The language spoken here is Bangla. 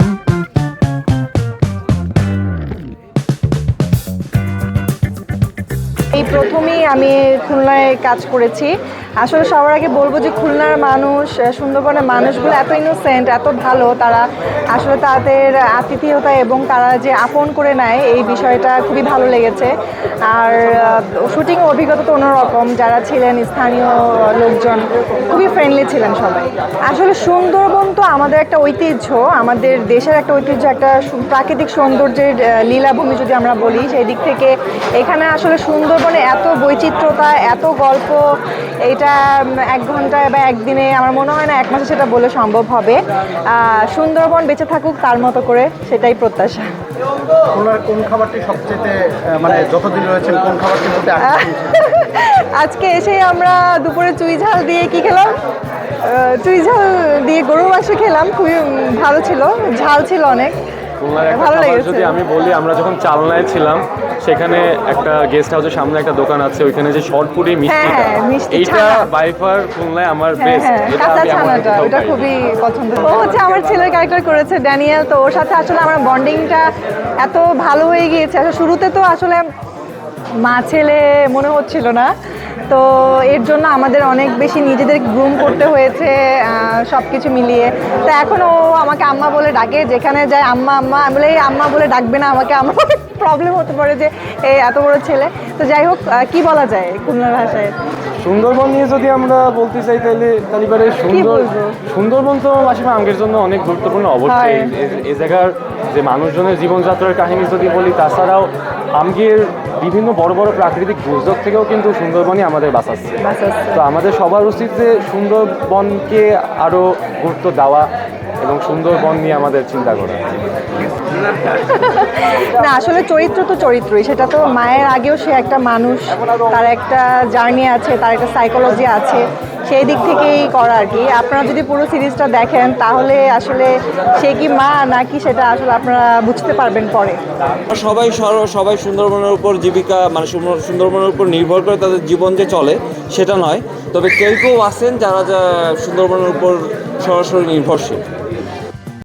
Mm-hmm. এই প্রথমেই আমি খুলনায় কাজ করেছি। আসলে সবার আগে বলব যে খুলনার মানুষ সুন্দরবনের মানুষগুলো এত ইনোসেন্ট এত ভালো, তারা আসলে তাদের আতিথেয়তা এবং তারা যে আপন করে নেয় এই বিষয়টা খুবই ভালো লেগেছে। আর শুটিং অভিজ্ঞতা তো অন্যরকম, যারা ছিলেন স্থানীয় লোকজন, খুবই ফ্রেন্ডলি ছিলেন সবাই। আসলে সুন্দরবন তো আমাদের একটা ঐতিহ্য, আমাদের দেশের একটা ঐতিহ্য, একটা প্রাকৃতিক সৌন্দর্যের লীলাভূমি যদি আমরা বলি, সেই দিক থেকে এখানে আসলে সুন্দরবনে এত বৈচিত্র্যতা এত গল্প এটা এক ঘন্টায় বা একদিনে আমার মনে হয় না এক মাসে সেটা বলে সম্ভব হবে। সুন্দরবন বেঁচে থাকুক তার মতো করে সেটাই প্রত্যাশা। কোন খাবারটি সবচেয়ে মানে যতদিন রয়েছেন কোন খাবারটি আজকে এসেই আমরা দুপুরে চুই ঝাল দিয়ে কি খেলাম? চুই ঝাল দিয়ে গরু মাংস খেলাম খুবই ভালো ছিল ঝাল ছিল অনেক। খুলনার একটা খাবার যদি আমি বলি আমরা যখন চালনায় ছিলাম সেখানে একটা গেস্ট হাউসের সামনে একটা দোকান আছে ওইখানে যে শর্টপুরি মিষ্টিটা। হ্যাঁ, মিষ্টি এইটা বাইফার খুলনায় আমার হ্যাঁ বেস্ট হ্যাঁ ছানাটা ওটা খুবই পছন্দ ও হচ্ছে আমার ছেলের ক্যারেক্টার করেছে ড্যানিয়েল তো ওর সাথে আসলে আমার বন্ডিংটা এত ভালো হয়ে গিয়েছে। আসলে শুরুতে তো আসলে মা ছেলে মনে হচ্ছিল না। তো এর জন্য আমাদের অনেক বেশি নিজেদের গ্রুম করতে হয়েছে সব কিছু মিলিয়ে। তো এখন ও আমাকে আম্মা বলে ডাকে যেখানে যায় আম্মা আম্মা আমি বলে "এই আম্মা বলে ডাকবে না আমাকে। আমার প্রবলেম হতে পারে যে এই এত বড় ছেলে। তো যাই হোক কি বলা যায় খুলনা ভাষায়? সুন্দরবন নিয়ে যদি আমরা বলতে চাই তাহলে তাহলে সুন্দর সুন্দরবন তো মাসিমা আমাদের জন্য অনেক গুরুত্বপূর্ণ অবশ্যই। এ- এ জায়গার যে মানুষজনের জীবনযাত্রার কাহিনী যদি বলি তাছাড়াও আমগের বিভিন্ন বড় বড় প্রাকৃতিক দুর্যোগ থেকেও কিন্তু সুন্দরবনই আমাদের বাঁচাচ্ছে। তো আমাদের সবার উচিত যে সুন্দরবনকে আরও গুরুত্ব দেওয়া এবং সুন্দরবন নিয়ে আমাদের চিন্তা করা না, আসলে চরিত্র তো চরিত্রই। সেটা তো মায়ের আগেও সে একটা মানুষ, তার একটা জার্নি আছে, তার একটা সাইকোলজি আছে, সেই দিক থেকেই করা আর কি। আপনারা যদি পুরো সিরিজটা দেখেন, তাহলে আসলে সে কি মা, নাকি সেটা আসলে আপনারা বুঝতে পারবেন পরে? সবাই সবাই সুন্দরবনের উপর জীবিকা মানে সুন্দর- সুন্দরবনের উপর নির্ভর করে তাদের জীবন যে চলে, সেটা নয়। তবে কেউ কেউ আছেন যারা যা সুন্দরবনের উপর সরাসরি নির্ভরশীল।